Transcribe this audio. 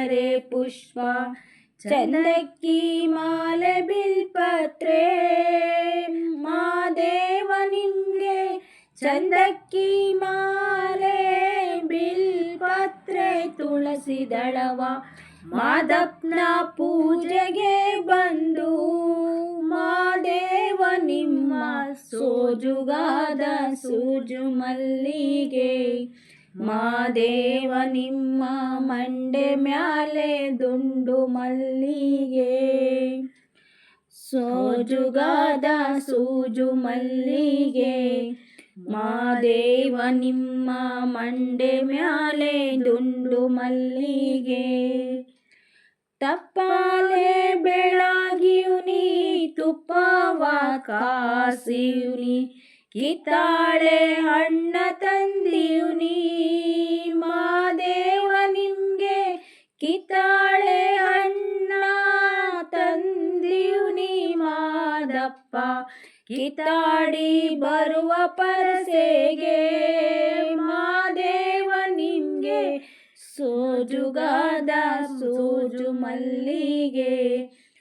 ತಾವರೆ ಪುಷ್ಪ. ಚಂದಕ್ಕಿ ಮಾಲೆ ಬಿಲ್ಪತ್ರೆ. ಮಾದೇವ ನಿಮಗೆ ಚಂದಕ್ಕಿ ಮಾಲೆ ಬಿಲ್ಪತ್ರೆ ತುಳಸಿ ದಳವ ಮಾದಪ್ಪನ ಪೂಜೆಗೆ ಬಂದು ಮಾದೇವ ನಿಮ್ಮ ಸೋಜುಗಾದ ಸೂಜು ಮಲ್ಲಿಗೆ. ಮಾದೇವ ನಿಮ್ಮ ಮಂಡೆ ಮ್ಯಾಲೆ ದುಂಡು ಮಲ್ಲಿಗೆ. ಸೋಜುಗಾದ ಸೂಜು ಮಲ್ಲಿಗೆ. ಮಾದೇವ ನಿಮ್ಮ ಮಂಡೆ ಮ್ಯಾಲೆ ದುಂಡು ಮಲ್ಲಿಗೆ. ತಪ್ಪಾಲೆ ಬೆಳಗಿಯುನಿ, ತುಪ್ಪವ ಕಾಸಿಯುನಿ. ಕಿತ್ತಾಳೆ ಹಣ್ಣ ತಂದಿಯುನಿ ಮಾದೇವ ನಿಮ್ಗೆ. ಕಿತ್ತಾಳೆ ಹಣ್ಣ ತಂದಿಯುನಿ ಮಾದಪ್ಪ. ಕಿತ್ತಾಡಿ ಬರುವ ಪರಸೆಗೆ ಮಾದೇವ ನಿಮ್ಗೆ. ಸೋಜುಗಾದ ಸೋಜು ಮಲ್ಲಿಗೆ.